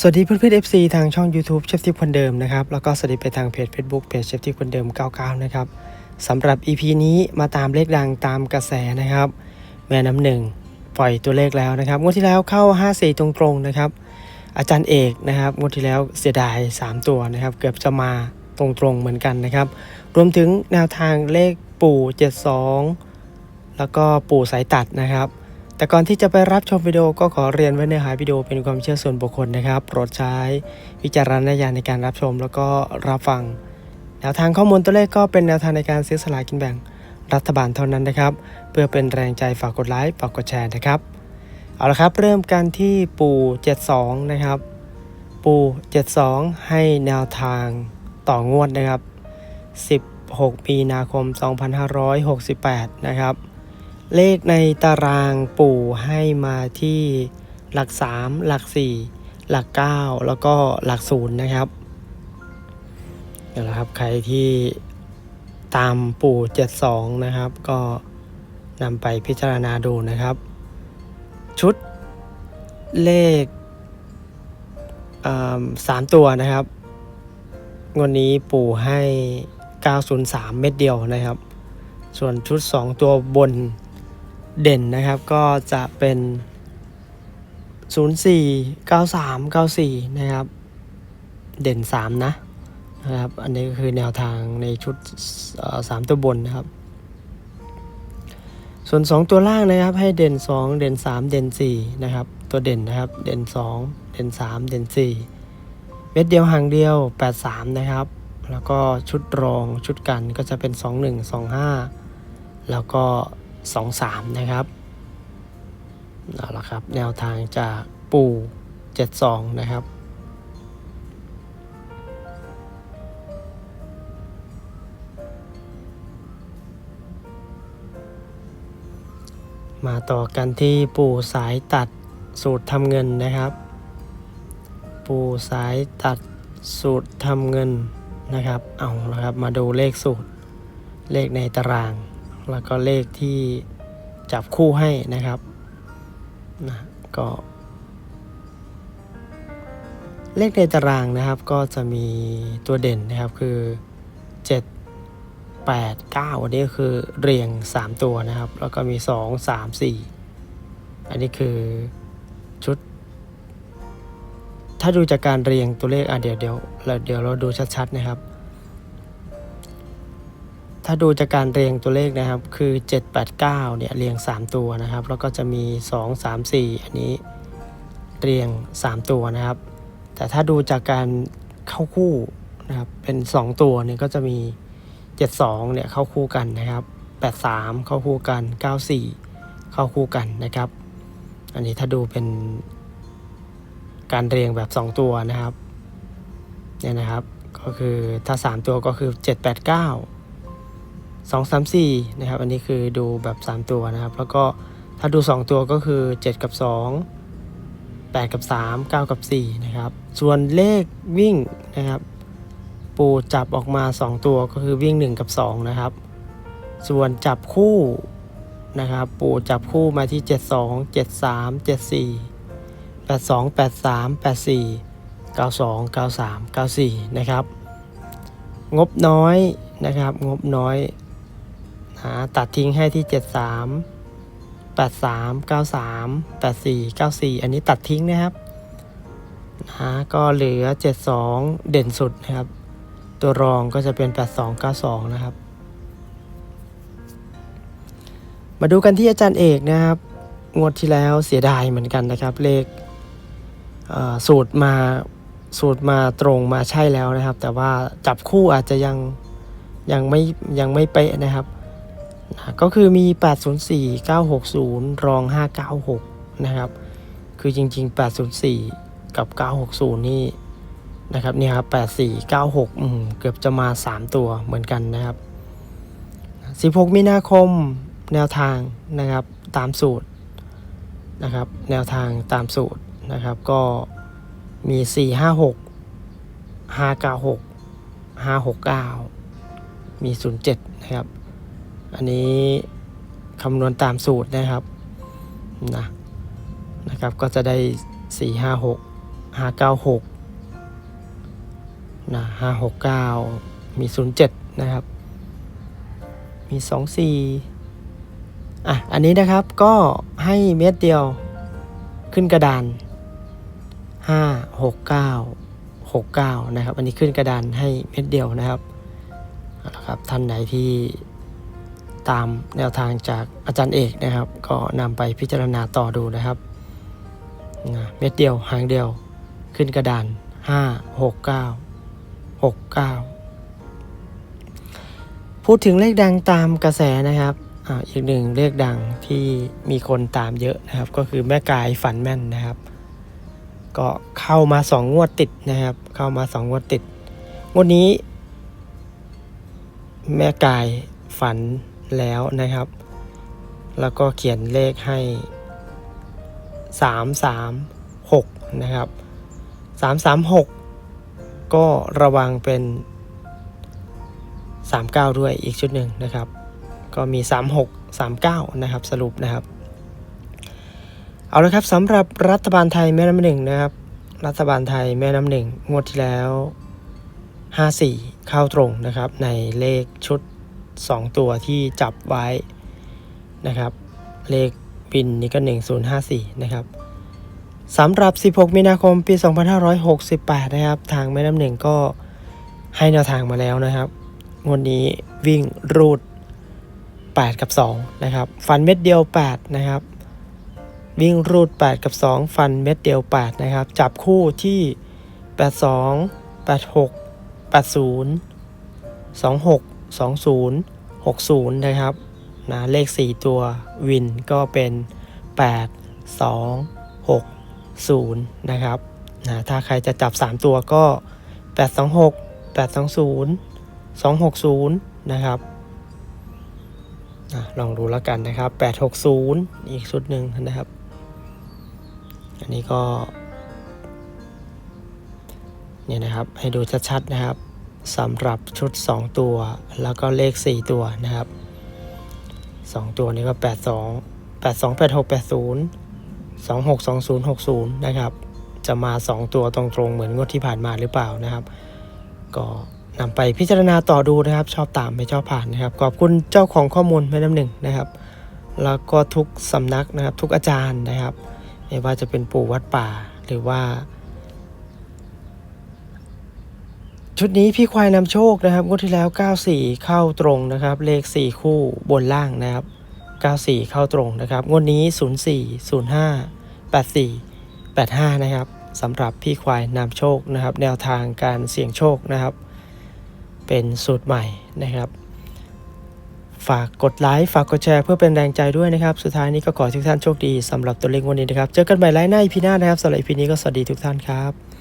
สวัสดีเพื่อนๆ FC ทางช่อง YouTube เชฟทิพคนเดิมนะครับ แล้วก็สวัสดีไปทางเพจ Facebook เพจเชฟทิพคนเดิม 99 นะครับสำหรับ EP นี้มาตามเลขดังตามกระแสนะครับ แม่น้ำหนึ่งปล่อยตัวเลขแล้วนะครับงวดที่แล้วเข้า 54 ตรงๆนะครับ อาจารย์เอกนะครับงวดที่แล้วเสียดาย 3 ตัวนะครับ เกือบจะมาตรงๆเหมือนกันนะครับ รวมถึงแนวทางเลขปู่ 72 แล้วก็ปู่สายตัดนะครับ แต่ก่อนที่จะไปรับชมวิดีโอก็ขอเรียนไว้เนื้อหาวิดีโอเป็นความเชื่อส่วนบุคคลนะครับ โปรดใช้วิจารณญาณในการรับชมแล้วก็รับฟัง แนวทางข้อมูลตัวเลขก็เป็นแนวทางในการซื้อสลากินแบ่งรัฐบาลเท่านั้นนะครับ เพื่อเป็นแรงใจฝากกดไลค์ฝากกดแชร์นะครับ เอาละครับ เริ่มกันที่ปู่ 72 นะครับ ปู่ 72 ให้แนวทางต่องวดนะครับ 16 มีนาคม 2568 นะครับ เลขในตารางปู่ให้มาที่หลัก 3 หลัก 4 หลัก 9 แล้วก็หลัก0นย์นะครับนี่แหละครับใครที่ตามปู่ 72 นะครับ ก็นำไปพิจารณาดูนะครับ ชุดเลขสามตัวนะครับงวดนี้ปู่ให้ 903 เม็ดเดียวนะครับ ส่วนชุด 2 ตัวบน เด่นนะครับก็จะเป็น 04 93 94 นะครับ เด่น 3 นะนะครับ อันนี้ก็คือแนวทางในชุดเอ่อสามตัวบนนะครับ ส่วน 2 ตัวล่างนะครับให้เด่น 2 เด่น 3 เด่น 4 นะครับ ตัวเด่นนะครับ เด่น 2 เด่น 3 เด่น 4 เม็ดเดียวหางเดียว 83 นะครับ แล้วก็ชุดรองชุดกันก็จะเป็น 21 25 แล้วก็ 23 นะครับเอาละครับ แนวทางจากปู่ 72 นะครับ มาต่อกันที่ปู่สายตัดสูตรทำเงินนะครับ ปู่สายตัดสูตรทำเงินนะครับ เอาละครับ มาดูเลขสูตร เลขในตาราง แล้วก็เลขที่จับคู่ให้นะครับนะก็เลขในตารางนะครับก็จะมีตัวเด่นนะครับคือ 7 8 9 อันนี้คือเรียง 3 ตัวนะครับ แล้วก็มี 2 3 4 อันนี้คือชุด ถ้าดูจากการเรียงตัวเลขอะเดี๋ยวเดี๋ยวเราเดี๋ยวเราดูชัดๆนะครับ ถ้าดูจากการเรียงตัวเลขนะครับ คือ 7 8 9 เนี่ยเรียง 3 ตัวนะครับ แล้วก็จะมี 2 3 4 อันนี้เรียง 3 ตัวนะครับ แต่ถ้าดูจากการเข้าคู่นะครับ เป็น 2 ตัวเนี่ยก็จะมี 72 เนี่ยเข้าคู่กันนะครับ 83 เข้าคู่กัน 94 เข้าคู่กันนะครับ อันนี้ถ้าดูเป็นการเรียงแบบ 2 ตัวนะครับ เนี่ยนะครับ ก็คือถ้า 3 ตัวก็คือ 789 2 3 4นะครับอันนี้คือดูแบบ 3 ตัวนะครับ แล้วก็ถ้าดู 2 ตัวก็คือ 7 กับ 2 8 กับ 3 9 กับ4นะครับส่วนเลขวิ่งนะครับ ปูจับออกมา 2 ตัวก็คือวิ่ง 1 กับ 2 นะครับ ส่วนจับคู่นะครับปูจับคู่มาที่ 72 73 74 82 83 84 92 93 94 นะครับ งบน้อยนะครับ งบน้อย ตัดทิ้งให้ที่ 73 83 93 84 94 อันนี้ตัดทิ้งนะครับนะก็เหลือ 72 เด่นสุดนะครับ ตัวรองก็จะเป็น 8292 นะครับ มาดูกันที่อาจารย์เอกนะครับ งวดที่แล้วเสียดายเหมือนกันนะครับ เลขสูตรมาสูตรมาตรงมาใช่แล้วนะครับ แต่ว่าจับคู่อาจจะยังยังไม่ยังไม่เป๊ะนะครับ ก็คือมี 804 960 รอง 596 นะครับ คือจริง ๆ 804 กับ 960 นี่นะครับเนี่ยครับ84 96อืมเกือบจะมา 3 ตัวเหมือนกันนะครับ 16 มีนาคมแนวทางนะครับตามสูตรนะครับแนวทางตามสูตรนะครับก็มี 4 5 6 5 9 6 5 6 9 มี 07 นะครับ อันนี้คำนวณตามสูตรนะครับนะนะครับก็จะได้ 4 5 6ห้าเก้าหกนะห้าหกเก้ามีศูนย์เจ็ดนะครับ มีสองสี่อะอันนี้นะครับก็ให้เม็ดเดียวขึ้นกระดานห้าหกเก้าหกเก้านะครับ อันนี้ขึ้นกระดานให้เม็ดเดียวนะครับเอาละครับท่านไหนที่ ตามแนวทางจากอาจารย์เอกนะครับ ก็นำไปพิจารณาต่อดูนะครับนะเม็ดเดียวหางเดียวขึ้นกระดานห้าหกเก้าหกเก้าพูดถึงเลขดังตามกระแสนะครับอ่าอีกหนึ่งเลขดังที่มีคนตามเยอะนะครับ ก็คือแม่กายฝันแม่นนะครับ ก็เข้ามาสองงวดติดนะครับ เข้ามาสองงวดติด งวดนี้ แม่กายฝัน แล้วนะครับ แล้วก็เขียนเลขให้สามสามหกนะครับสามสามหกก็ระวังเป็น 39 ด้วยอีกชุดหนึ่งนะครับ ก็มี 36 39 นะครับสรุปนะครับ เอาละครับสำหรับรัฐบาลไทยแม่น้ำหนึ่งนะครับ รัฐบาลไทยแม่น้ำหนึ่งงวดที่แล้ว 54 เข้าตรงนะครับในเลขชุด 2 ตัวที่จับไว้นะครับ เลขบินนี่ก็ 1054 นะครับสำหรับ 16 มีนาคม ปี 2568 นะครับ ทางแม่น้ำหนึ่งก็ให้แนวทางมาแล้วนะครับงวดนี้วิ่งรูด 8 กับ 2 นะครับ ฟันเม็ดเดียว 8 นะครับ วิ่งรูด 8 กับ 2 ฟันเม็ดเดียว 8 นะครับ จับคู่ที่ 82 86 80 26 20 60 นะครับนะเลข 4 ตัววินก็เป็น 8 2 6 0 นะครับนะถ้าใครจะจับ 3 ตัวก็ 826 820 260 นะครับอะลองดูแล้วกันนะครับ 860 อีกชุดหนึ่งนะครับ อันนี้ก็เนี่ยนะครับให้ดูชัดๆนะครับ สำหรับชุด 2 ตัว แล้วก็เลข 4 ตัวนะครับ 2 ตัวนี้ก็ 82 82 86 80 26 20 60 นะครับ จะมา 2 ตัวตรงๆเหมือนงวดที่ผ่านมาหรือเปล่านะครับ ก็นำไปพิจารณาต่อดูนะครับ ชอบตามไม่ชอบผ่านนะครับ ขอบคุณเจ้าของข้อมูลแม่น้ำหนึ่งนะครับ แล้วก็ทุกสำนักนะครับทุกอาจารย์นะครับ ไม่ว่าจะเป็นปู่วัดป่าหรือว่า ชุดนี้พี่ควายนำโชคนะครับงวดที่แล้ว 94 เข้าตรงนะครับ เลข 4 คู่บนล่างนะครับ 94 เข้าตรงนะครับงวดนี้ 04 05 84 85 นะครับสำหรับพี่ควายนำโชคนะครับ แนวทางการเสี่ยงโชคนะครับ เป็นสูตรใหม่นะครับ ฝากกดไลค์ฝากกดแชร์เพื่อเป็นแรงใจด้วยนะครับ สุดท้ายนี้ก็ขอทุกท่านโชคดีสำหรับตัวเลขวันนี้นะครับ เจอกันใหม่ไลฟ์หน้าอีพีหน้านะครับสำหรับอีพีนี้ก็สวัสดีทุกท่านครับ